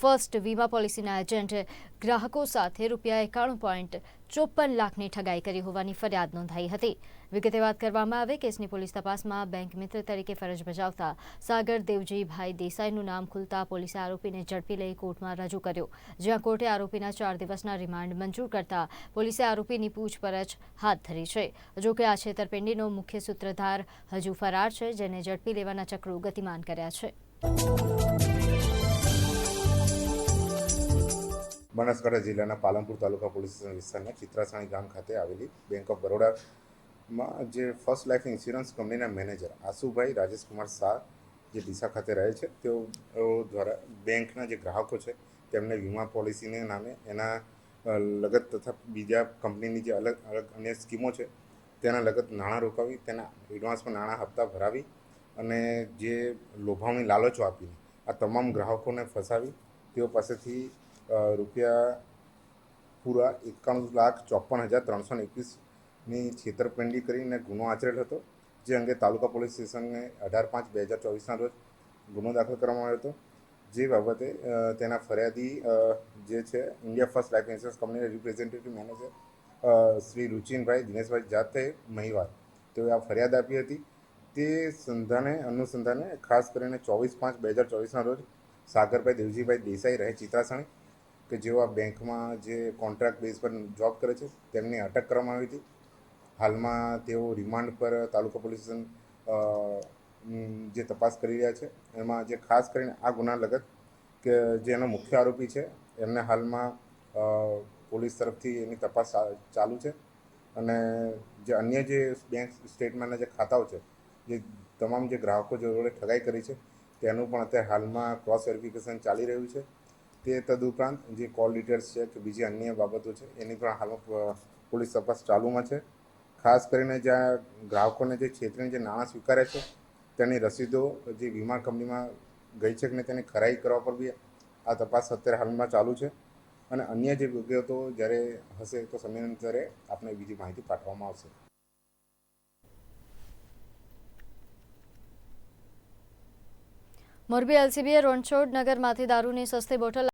First વીમા પોલિસીના agent ગ્રાહકો સાથે રૂપિયા એકાણું પોઈન્ટ ચોપન લાખની ઠગાઈ કરી હોવાની ફરિયાદ નોંધાઈ હતી. વિગતે વાત કરવામાં આવે, કેસની પોલીસ તપાસમાં બેંક મિત્ર તરીકે ફરજ બજાવતા સાગર દેવજીભાઈ દેસાઈનું નામ ખુલતા પોલીસે આરોપીને ઝડપી લઈ કોર્ટમાં રજૂ કર્યો, જ્યાં કોર્ટે આરોપીના ચાર દિવસના રિમાન્ડ મંજૂર કરતા પોલીસે આરોપીની પૂછપરછ હાથ ધરી છે. જોકે આ છેતરપિંડીનો મુખ્ય સૂત્રધાર હજુ ફરાર છે, જેને ઝડપી લેવાના ચક્રો ગતિમાન કર્યા છે. બનાસકાંઠા જિલ્લાના પાલનપુર તાલુકા પોલીસ સ્ટેશન વિસ્તારના ચિત્રાસાણી ગામ ખાતે આવેલી બેંક ઓફ બરોડામાં જે ફર્સ્ટ લાઈફ ઇન્સ્યોરન્સ કંપનીના મેનેજર આસુભાઈ રાજેશકુમાર શાહ જે ડીસા ખાતે રહે છે, તેઓ દ્વારા બેંકના જે ગ્રાહકો છે, તેમને વીમા પોલિસીને નામે એના લગત તથા બીજા કંપનીની જે અલગ અલગ અન્ય સ્કીમો છે, તેના લગત નાણાં રોકાવી, તેના એડવાન્સમાં નાણાં હપ્તા ભરાવી અને જે લોભાવણી લાલચો આપીને આ તમામ ગ્રાહકોને ફસાવી, તેઓ પાસેથી રૂપિયા પૂરા એકાણું લાખ ચોપન હજાર ત્રણસો એકવીસની છેતરપિંડી કરીને ગુનો આચરેલ હતો, જે અંગે તાલુકા પોલીસ સ્ટેશનને અઢાર પાંચ બે હજાર ચોવીસના રોજ ગુનો દાખલ કરવામાં આવ્યો હતો. જે બાબતે તેના ફરિયાદી જે છે, ઇન્ડિયા ફર્સ્ટ લાઈફ ઇન્સ્યોરન્સ કંપનીના રિપ્રેઝેન્ટેટિવ મેનેજર શ્રી રુચિનભાઈ દિનેશભાઈ જાતે મહિવાર તેઓએ આ ફરિયાદ આપી હતી. તે સંધાને, અનુસંધાને ખાસ કરીને ચોવીસ પાંચ બે હજાર ચોવીસના રોજ સાગરભાઈ દેવજીભાઈ દેસાઈ રહે ચિત્રાસણી કે જેઓ આ બેંકમાં જે કોન્ટ્રાક્ટ બેઝ પર જોબ કરે છે, તેમની અટક કરવામાં આવી હતી. હાલમાં તેઓ રિમાન્ડ પર તાલુકા પોલીસ સ્ટેશન જે તપાસ કરી રહ્યા છે, એમાં જે ખાસ કરીને આ ગુના લગત કે જે એનો મુખ્ય આરોપી છે, એમને હાલમાં પોલીસ તરફથી એની તપાસ ચાલુ છે. અને જે અન્ય જે બેંક સ્ટેટમેન્ટના જે ખાતાઓ છે, જે તમામ જે ગ્રાહકો જોડે ઠગાઈ કરી છે, તેનું પણ અત્યારે હાલમાં ક્રોસ વેરિફિકેશન ચાલી રહ્યું છે. તે તદુપરાંત જે કોલ ડિટેલ્સ છે કે બીજી અન્ય બાબતો છે, એની પણ હાલમાં પોલીસ તપાસ ચાલુમાં છે. ખાસ કરીને જ્યાં ગ્રાહકોને જે છેતરીને જે નાણાં સ્વીકારે છે, તેની રસીદો જે વીમા કંપનીમાં ગઈ છે કે તેની ખરાઈ કરવા પર બી આ તપાસ અત્યારે હાલમાં ચાલુ છે. અને અન્ય જે વિગતો જ્યારે હશે તો સમયાંતરે આપણે બીજી માહિતી પાઠવવામાં આવશે. મોરબી એલસીબીએ રણછોડ નગરમાંથી દારૂની સસ્તી બોટલ